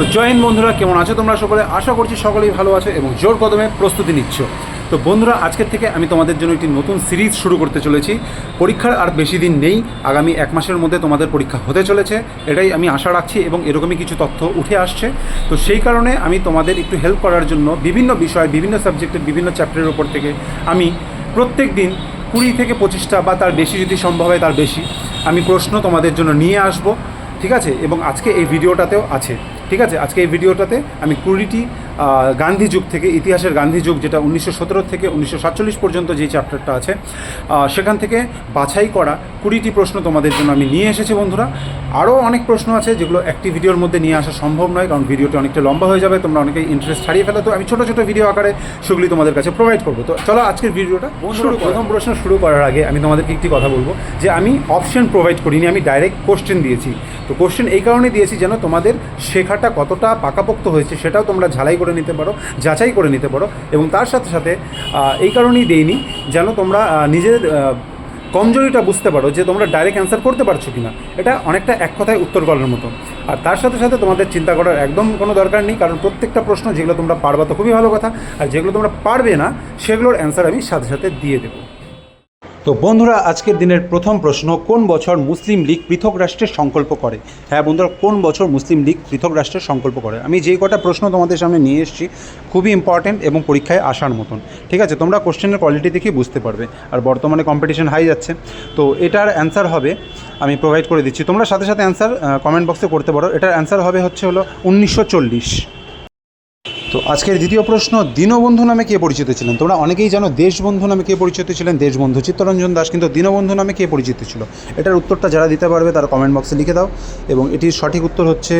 তো জয়েন বন্ধুরা, কেমন আছো তোমরা সকলে? আশা করছি সকলেই ভালো আছো এবং জোর কদমে প্রস্তুতি নিচ্ছ। তো বন্ধুরা, আজকের থেকে আমি তোমাদের জন্য একটি নতুন সিরিজ শুরু করতে চলেছি। পরীক্ষার আর বেশি দিন নেই, আগামী এক মাসের মধ্যে তোমাদের পরীক্ষা হতে চলেছে, এটাই আমি আশা রাখছি এবং এরকমই কিছু তথ্য উঠে আসছে। তো সেই কারণে আমি তোমাদের একটু হেল্প করার জন্য বিভিন্ন বিষয়, বিভিন্ন সাবজেক্টের বিভিন্ন চ্যাপ্টারের ওপর থেকে আমি প্রত্যেক দিন কুড়ি থেকে পঁচিশটা বা তার বেশি যদি সম্ভব হয় তার বেশি আমি প্রশ্ন তোমাদের জন্য নিয়ে আসব, ঠিক আছে? এবং আজকে এই ভিডিওটাতেও আছে। ঠিক আছে? আজকে এই ভিডিওটাতে আমি কুড়িটি গান্ধী যুগ থেকে ইতিহাসের গান্ধী যুগ যেটা উনিশশো সতেরো থেকে উনিশশো সাতচল্লিশ পর্যন্ত যে চ্যাপ্টারটা আছে সেখান থেকে বাছাই করা কুড়িটি প্রশ্ন তোমাদের জন্য আমি নিয়ে এসেছি বন্ধুরা। আরও অনেক প্রশ্ন আছে যেগুলো একটি ভিডিওর মধ্যে নিয়ে আসা সম্ভব নয় কারণ ভিডিওটা অনেকটা লম্বা হয়ে যাবে তোমরা অনেকেই ইন্টারেস্ট হারিয়ে ফেলো। তো আমি ছোটো ছোটো ভিডিও আকারে সেগুলি তোমাদের কাছে প্রোভাইড করব। তো চলো আজকের ভিডিওটা শুরু প্রথম প্রশ্ন শুরু করার আগে আমি তোমাদেরকে একটি কথা বলব যে আমি অপশন প্রোভাইড করিনি আমি ডাইরেক্ট কোশ্চেন দিয়েছি। তো কোশ্চেন এই কারণে দিয়েছি যেন তোমাদের শেখাটা কতটা পাকাপোক্ত হয়েছে সেটাও তোমরা ঝালাই করে নিতে পারো, যাচাই করে নিতে পারো এবং তার সাথে সাথে এই কারণেই দেইনি যেন তোমরা নিজের কমজোরিটা বুঝতে পারো যে তোমরা ডাইরেক্ট অ্যান্সার করতে পারছ কি না এটা অনেকটা এক কথায় উত্তর করার মতো। আর তার সাথে সাথে তোমাদের চিন্তা করার একদম কোনো দরকার নেই, কারণ প্রত্যেকটা প্রশ্ন যেগুলো তোমরা পারবা তো খুবই ভালো কথা, আর যেগুলো তোমরা পারবে না, সেগুলোর অ্যান্সার আমি সাথে সাথে দিয়ে দেবো। তো বন্ধুরা, আজকের দিনের প্রথম প্রশ্ন, কোন বছর মুসলিম লীগ পৃথক রাষ্ট্রের সংকল্প করে? হ্যাঁ বন্ধুরা, কোন বছর মুসলিম লীগ পৃথক রাষ্ট্রের সংকল্প করে? আমি যেই কটা প্রশ্ন তোমাদের সামনে নিয়ে এসেছি, খুবই ইম্পর্ট্যান্ট এবং পরীক্ষায় আসার মতন। ঠিক আছে, তোমরা কোশ্চেনের কোয়ালিটি দেখেই বুঝতে পারবে। আর বর্তমানে কম্পিটিশন হাই যাচ্ছে। তো এটার অ্যান্সার হবে, আমি প্রোভাইড করে দিচ্ছি। তোমরা সাথে সাথে অ্যান্সার কমেন্ট বক্সে করতে পারো। এটার অ্যান্সার হবে হচ্ছে হলো উনিশশো চল্লিশ। তো আজকের দ্বিতীয় প্রশ্ন, দীনবন্ধু নামে কে পরিচিত ছিলেন? তোমরা অনেকেই জানো দেশবন্ধু নামে কে পরিচিত ছিলেন? দেশবন্ধু চিত্তরঞ্জন দাস, কিন্তু দীনবন্ধু নামে কে পরিচিত ছিল? এটার উত্তরটা যারা দিতে পারবে তারা কমেন্ট বক্সে লিখে দাও। এবং এটির সঠিক উত্তর হচ্ছে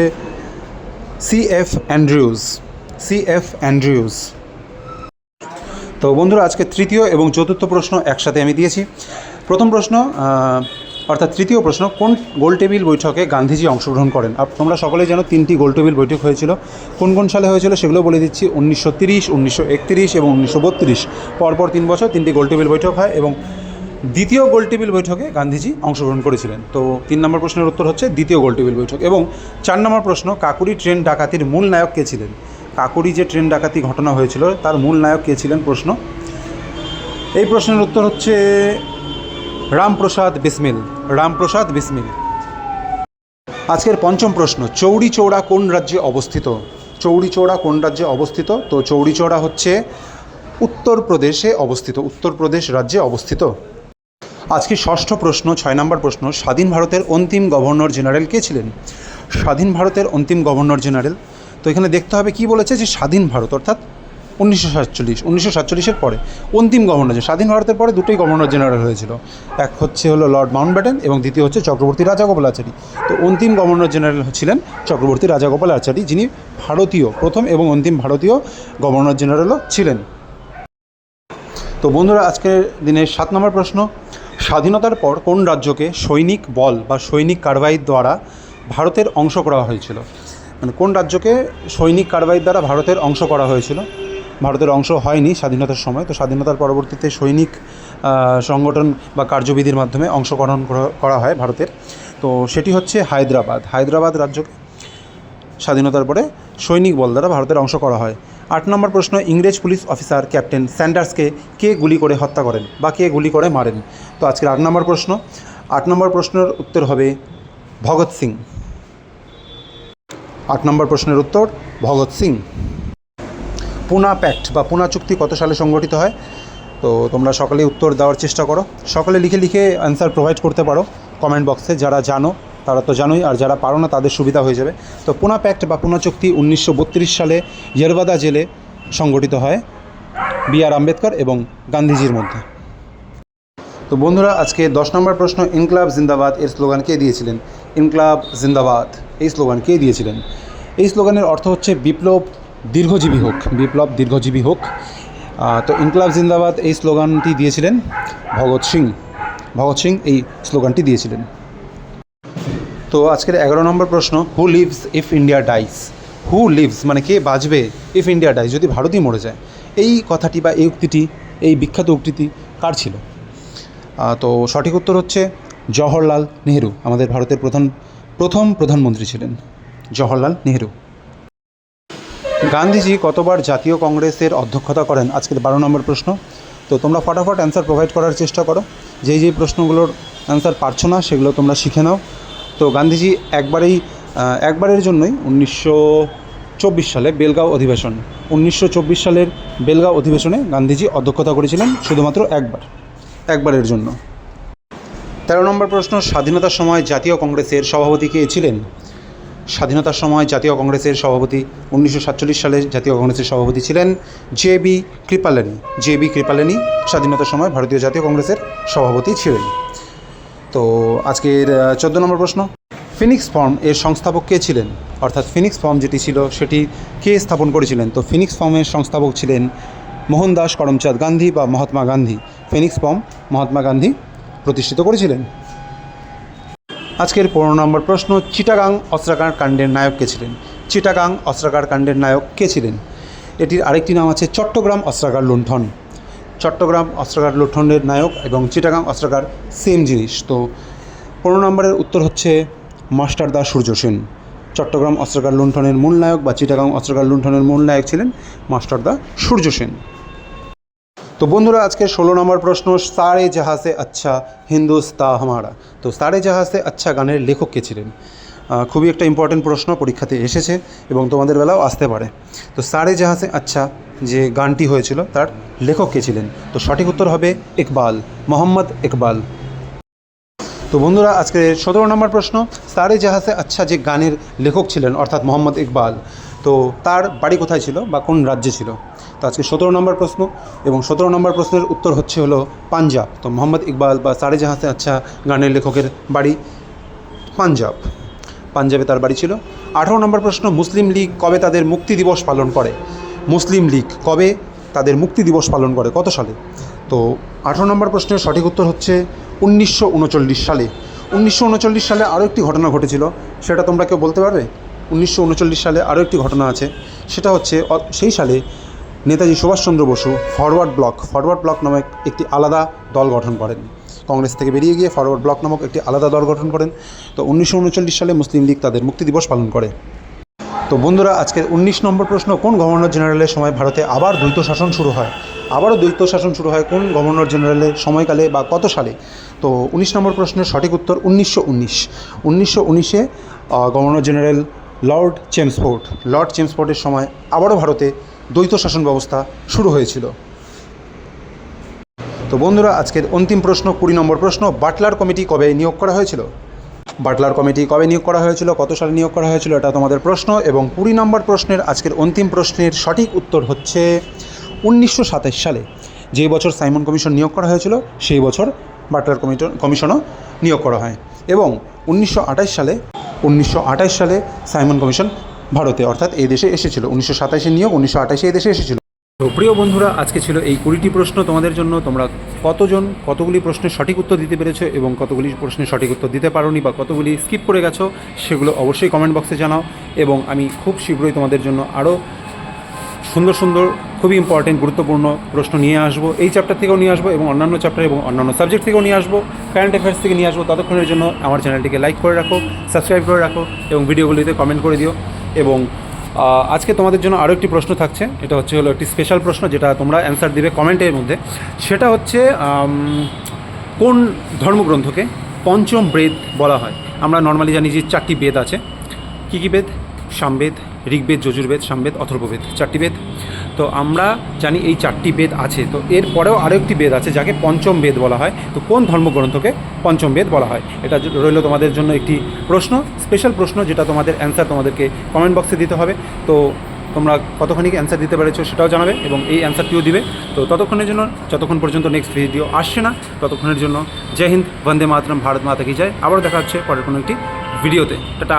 C F Andrews C F Andrews তো বন্ধুরা, আজকে তৃতীয় এবং চতুর্থ প্রশ্ন একসাথে আমি দিয়েছি। প্রথম প্রশ্ন অর্থাৎ তৃতীয় প্রশ্ন, কোন গোলটেবিল বৈঠকে গান্ধীজি অংশগ্রহণ করেন? তোমরা সকলে জানো তিনটি গোলটেবিল বৈঠক হয়েছিল। কোন কোন সালে হয়েছিল সেগুলো বলে দিচ্ছি। উনিশশো তিরিশ, উনিশশো একতিরিশ এবং উনিশশো বত্রিশ। পরপর তিন বছর তিনটি গোলটেবিল বৈঠক হয় এবং দ্বিতীয় গোলটেবিল বৈঠকে গান্ধীজি অংশগ্রহণ করেছিলেন। তো তিন নম্বর প্রশ্নের উত্তর হচ্ছে দ্বিতীয় গোলটেবিল বৈঠক এবং চার নম্বর প্রশ্ন, কাকুরি ট্রেন ডাকাতির মূল নায়ক কে ছিলেন? কাকুরি যে ট্রেন ডাকাতি ঘটনা হয়েছিল, তার মূল নায়ক কে ছিলেন প্রশ্ন? এই প্রশ্নের উত্তর হচ্ছে রামপ্রসাদ বিসমিল রামপ্রসাদ বিসমিল। আজকের পঞ্চম প্রশ্ন চৌড়ি চৌড়া কোন রাজ্যে অবস্থিত? চৌড়ি চৌড়া কোন রাজ্যে অবস্থিত? তো চৌড়ি চৌড়া হচ্ছে উত্তরপ্রদেশে অবস্থিত, উত্তরপ্রদেশ রাজ্যে অবস্থিত। আজকে ষষ্ঠ প্রশ্ন, ছয় নম্বর প্রশ্ন, স্বাধীন ভারতের অন্তিম গভর্নর জেনারেল কে ছিলেন? স্বাধীন ভারতের অন্তিম গভর্নর জেনারেল, তো এখানে দেখতে হবে কি বলেছে যে স্বাধীন ভারত, অর্থাৎ উনিশশো সাতচল্লিশ, উনিশশো সাতচল্লিশের পরে অন্তিম গভর্নর জেনারেল স্বাধীন ভারতের পরে দুটোই গভর্নর জেনারেল হয়েছিল। এক হচ্ছে হলো লর্ড মাউন্টব্যাটেন এবং দ্বিতীয় হচ্ছে চক্রবর্তী রাজাগোপাল আচারী। তো অন্তিম গভর্নর জেনারেল ছিলেন চক্রবর্তী রাজাগোপাল আচারী, যিনি ভারতীয়, প্রথম এবং অন্তিম ভারতীয় গভর্নর জেনারেলও ছিলেন। তো বন্ধুরা, আজকের দিনের সাত নম্বর প্রশ্ন, স্বাধীনতার পর কোন রাজ্যকে সৈনিক বল বা সৈনিক কারবাইয়ের দ্বারা ভারতের অংশ করা হয়েছিল? মানে কোন রাজ্যকে সৈনিক কারবাইয়ের দ্বারা ভারতের অংশ করা হয়েছিল? ভারতের অংশ হয়নি স্বাধীনতার সময়। তো স্বাধীনতার পরবর্তীতে সৈনিক সংগঠন বা কার্যবিধির মাধ্যমে অংশগ্রহণ করা- হয় ভারতের। তো সেটি হচ্ছে হায়দ্রাবাদ। হায়দ্রাবাদ রাজ্যকে স্বাধীনতার পরে সৈনিক বল দ্বারা ভারতের অংশ করা হয়। আট নম্বর প্রশ্ন, ইংরেজ পুলিশ অফিসার ক্যাপ্টেন স্যান্ডার্সকে কে গুলি করে হত্যা করেন বা কে গুলি করে মারেন? তো আজকের আট নম্বর প্রশ্ন, আট নম্বর প্রশ্নের উত্তর হবে ভগৎ সিং। আট নম্বর প্রশ্নের উত্তর, ভগৎ সিং। পুনা প্যাক্ট বা পুনা চুক্তি কত সালে সংগঠিত হয়? তো তোমরা সকলেই উত্তর দেওয়ার চেষ্টা করো। সকলে লিখে লিখে অ্যান্সার প্রোভাইড করতে পারো কমেন্ট বক্সে যারা জানো, তারা তো জানোই, আর যারা পারো না, তাদের সুবিধা হয়ে যাবে। তো পুনা প্যাক্ট বা পুনা চুক্তি উনিশশো বত্রিশ সালে ইয়েরবাদা জেলে সংগঠিত হয় বি আর আম্বেদকর এবং গান্ধীজির মধ্যে। তো বন্ধুরা, আজকে দশ নম্বর প্রশ্ন, ইনকলাব জিন্দাবাদ এর স্লোগান কে দিয়েছিলেন? ইনকলাব জিন্দাবাদ, এই স্লোগান কে দিয়েছিলেন? এই স্লোগানের অর্থ হচ্ছে বিপ্লব দীর্ঘজীবী হোক, বিপ্লব দীর্ঘজীবী হোক। তো ইনকলাব জিন্দাবাদ এই স্লোগানটি দিয়েছিলেন ভগৎ সিং। ভগৎ সিং এই স্লোগানটি দিয়েছিলেন। তো আজকের এগারো নম্বর প্রশ্ন who lives if India dies who lives মানে কে বাঁচবে ইফ ইন্ডিয়া ডাইস যদি ভারতই মরে যায়, এই কথাটি বা এই উক্তিটি, এই বিখ্যাত উক্তিটি কার ছিল? তো সঠিক উত্তর হচ্ছে জওহরলাল নেহেরু, আমাদের ভারতের প্রধান, প্রথম প্রধানমন্ত্রী ছিলেন জওহরলাল নেহেরু। গান্ধীজি কতবার জাতীয় কংগ্রেসের অধ্যক্ষতা করেন? আজকের বারো নম্বর প্রশ্ন। তো তোমরা ফটাফট অ্যান্সার প্রোভাইড করার চেষ্টা করো। যেই যেই প্রশ্নগুলোর অ্যান্সার পারছ না, সেগুলো তোমরা শিখে নাও। তো গান্ধীজি একবারেই একবারের জন্যই উনিশশো চব্বিশ সালে বেলগাঁও অধিবেশন, উনিশশো চব্বিশ সালের বেলগাঁও অধিবেশনে গান্ধীজি অধ্যক্ষতা করেছিলেন শুধুমাত্র একবার, একবারের জন্য। তেরো নম্বর প্রশ্ন, স্বাধীনতার সময় জাতীয় কংগ্রেসের সভাপতি কে ছিলেন? স্বাধীনতার সময় জাতীয় কংগ্রেসের সভাপতি, উনিশশো সাতচল্লিশ সালে জাতীয় কংগ্রেসের সভাপতি ছিলেন J B Kripalani. J B Kripalani স্বাধীনতার সময় ভারতীয় জাতীয় কংগ্রেসের সভাপতি ছিলেন। তো আজকের চোদ্দ নম্বর প্রশ্ন। ফিনিক্স ফর্ম এর সংস্থাপক কে ছিলেন? অর্থাৎ ফিনিক্স ফর্ম যেটি ছিল, সেটি কে স্থাপন করেছিলেন? তো ফিনিক্স ফর্মের সংস্থাপক ছিলেন মোহনদাস করমচাঁদ গান্ধী বা মহাত্মা গান্ধী। ফিনিক্স ফর্ম মহাত্মা গান্ধী প্রতিষ্ঠিত করেছিলেন। আজকের পনেরো নম্বর প্রশ্ন, চিটাগাং অস্ত্রাগার কাণ্ডের নায়ক কে ছিলেন? চিটাগাং অস্ত্রাগার কাণ্ডের নায়ক কে ছিলেন? এটির আরেকটি নাম আছে চট্টগ্রাম অস্ত্রাগার লুণ্ঠন। চট্টগ্রাম অস্ত্রাগার লুণ্ঠনের নায়ক এবং চিটাগাং অস্ত্রাগার সেম জিনিস। তো পনেরো নম্বরের উত্তর হচ্ছে মাস্টার দা সূর্য সেন। চট্টগ্রাম অস্ত্রাগার লুণ্ঠনের মূল নায়ক বা চিটাগাং অস্ত্রাগার লুণ্ঠনের মূল নায়ক ছিলেন মাস্টার দা সূর্য সেন। তো বন্ধুরা, আজকে ষোলো নম্বর প্রশ্ন, সারে জাহাজে আচ্ছা হিন্দুস্তা হামারা। তো সারে জাহাজে আচ্ছা গানের লেখক কে ছিলেন? খুবই একটা ইম্পর্টেন্ট প্রশ্ন, পরীক্ষাতে এসেছে এবং তোমাদের বেলাও আসতে পারে। তো সারে জাহাজে আচ্ছা যে গানটি হয়েছিল, তার লেখক কে ছিলেন? তো সঠিক উত্তর হবে ইকবাল, মোহাম্মদ ইকবাল। তো বন্ধুরা, আজকে সতেরো নম্বর প্রশ্ন, সারে জাহাজে আচ্ছা যে গানের লেখক ছিলেন, অর্থাৎ মোহাম্মদ ইকবাল, তো তার বাড়ি কোথায় ছিল বা কোন রাজ্যে ছিল? তো আজকে সতেরো নম্বর প্রশ্ন এবং সতেরো নম্বর প্রশ্নের উত্তর হচ্ছে হলো পাঞ্জাব। তো মোহাম্মদ ইকবাল বা সারে জাহাসে আচ্ছা গানের লেখকের বাড়ি পাঞ্জাব। পাঞ্জাবে তার বাড়ি ছিল। আঠারো নম্বর প্রশ্ন, মুসলিম লীগ কবে তাদের মুক্তি দিবস পালন করে? মুসলিম লীগ কবে তাদের মুক্তি দিবস পালন করে? কত সালে? তো আঠারো নম্বর প্রশ্নের সঠিক উত্তর হচ্ছে উনিশশো উনচল্লিশ সালে। উনিশশো উনচল্লিশ সালে আরও একটি ঘটনা ঘটেছিল। সেটা তোমরা কেউ বলতে পারবে? উনিশশো উনচল্লিশ সালে আরও একটি ঘটনা আছে। সেটা হচ্ছে, সেই সালে Netaji Subhas Chandra Basu forward bloc forward bloc নামে একটি আলাদা দল গঠন করেন। কংগ্রেস থেকে বেরিয়ে গিয়ে ফরওয়ার্ড ব্লক নামক একটি আলাদা দল গঠন করেন। তো উনিশশো উনচল্লিশ সালে মুসলিম লীগ তাদের মুক্তি দিবস পালন করে। তো বন্ধুরা, আজকের উনিশ নম্বর প্রশ্ন, কোন গভর্নর জেনারেলের সময় ভারতে আবার দ্বৈত শাসন শুরু হয়? আবারও দ্বৈত শাসন শুরু হয় কোন গভর্নর জেনারেলের সময়কালে বা কত সালে? তো উনিশ নম্বর প্রশ্নের সঠিক উত্তর উনিশশো উনিশ। উনিশশো উনিশে governor general lord Chelmsford. Lord চেমসফোর্ডের সময় আবারও ভারতে দ্বৈত শাসন ব্যবস্থা শুরু হয়েছিল। তো বন্ধুরা, আজকের অন্তিম প্রশ্ন, কুড়ি নম্বর প্রশ্ন, বাটলার কমিটি কবে নিয়োগ করা হয়েছিল? বাটলার কমিটি কবে নিয়োগ করা হয়েছিল, কত সালে নিয়োগ করা হয়েছিল, এটা তোমাদের প্রশ্ন এবং কুড়ি নম্বর প্রশ্নের আজকের অন্তিম প্রশ্নের সঠিক উত্তর হচ্ছে উনিশশো সাতাশ সালে। যে বছর সাইমন কমিশন নিয়োগ করা হয়েছিল, সেই বছর বাটলার কমিশন কমিশনও নিয়োগ করা হয়। এবং উনিশশো আঠাশ সালে, উনিশশো আঠাশ সালে সাইমন কমিশন ভারতে, অর্থাৎ এই দেশে এসেছিল। উনিশশো সাতাশে নিয়োগ, উনিশশো আঠাশে এই দেশে এসেছিল। তো প্রিয় বন্ধুরা, আজকে ছিল এই কুড়িটি প্রশ্ন তোমাদের জন্য। তোমরা কতজন, কতগুলি প্রশ্নের সঠিক উত্তর দিতে পেরেছ এবং কতগুলি প্রশ্নের সঠিক উত্তর দিতে পারোনি বা কতগুলি স্কিপ করে গেছো, সেগুলো অবশ্যই কমেন্ট বক্সে জানাও এবং আমি খুব শীঘ্রই তোমাদের জন্য আরও সুন্দর সুন্দর, খুবই ইম্পর্টেন্ট গুরুত্বপূর্ণ প্রশ্ন নিয়ে আসব। এই চ্যাপ্টার থেকেও নিয়ে আসব এবং অন্যান্য চ্যাপ্টার এবং অন্যান্য সাবজেক্ট থেকেও নিয়ে আসব। কারেন্ট অ্যাফেয়ার্স থেকে নিয়ে আসব ততক্ষণের জন্য আমার চ্যানেলটিকে লাইক করে রাখো সাবস্ক্রাইব করে রাখো এবং ভিডিওগুলিতে কমেন্ট করে দিও। এবং আজকে তোমাদের জন্য আরও একটি প্রশ্ন থাকছে। এটা হচ্ছে হলো একটি স্পেশাল প্রশ্ন যেটা তোমরা অ্যান্সার দিবে কমেন্টের মধ্যে। সেটা হচ্ছে কোন ধর্মগ্রন্থকে পঞ্চম বেদ বলা হয়? আমরা নর্মালি জানি যে চারটি বেদ আছে। কী কী বেদ? সামবেদ, ঋগ্বেদ, যজুর্বেদ, সামবেদ, অথর্ববেদ। চারটি বেদ? তো আমরা জানি এই চারটি বেদ আছে। তো এর পরেও আরও একটি বেদ আছে যাকে পঞ্চম বেদ বলা হয়। তো কোন ধর্মগ্রন্থকে পঞ্চম বেদ বলা হয়? এটা রইল তোমাদের জন্য একটি প্রশ্ন স্পেশাল প্রশ্ন যেটা তোমাদের অ্যান্সার তোমাদেরকে কমেন্ট বক্সে দিতে হবে। তো তোমরা কতক্ষণই অ্যান্সার দিতে পেরেছ সেটাও জানাবে এবং এই অ্যান্সারটিও দিবে। তো ততক্ষণের জন্য, যতক্ষণ পর্যন্ত নেক্সট ভিডিও আসছে না, ততক্ষণের জন্য জয় হিন্দ, বন্দে মাতরম, ভারত মাতা কি যায় আবারও দেখা হচ্ছে পরের কোনো একটি ভিডিওতে টাটা!